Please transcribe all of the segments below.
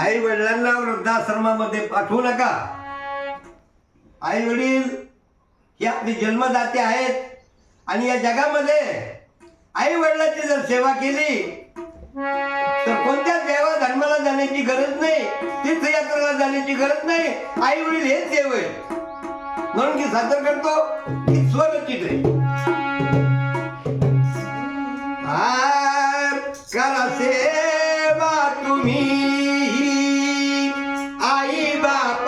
आई वडिलांना वृद्धाश्रमामध्ये पाठवू नका. आई वडील हे आपले जन्मदाते आहेत आणि या जगामध्ये आई वडिलांची जर सेवा केली तर कोणत्या देवा धर्माला जाण्याची गरज नाही तीर्थयात्रेला जाण्याची गरज नाही. आई वडील हेच देव आहे. म्हणून की सादर करतो ईश्वर चित्रे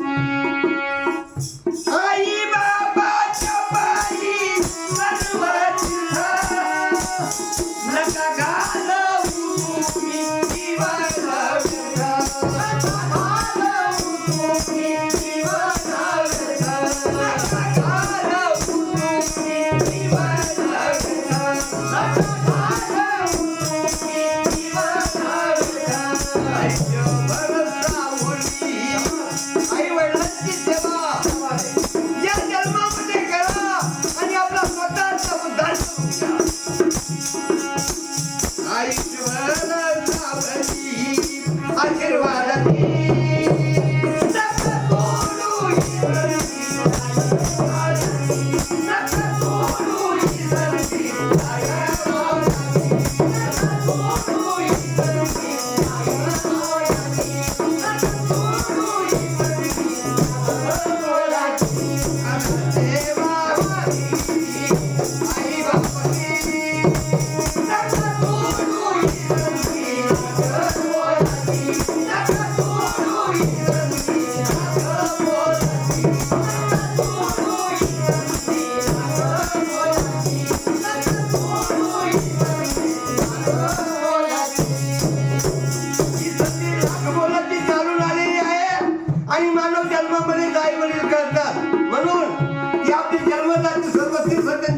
ไง I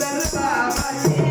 Santa Maria.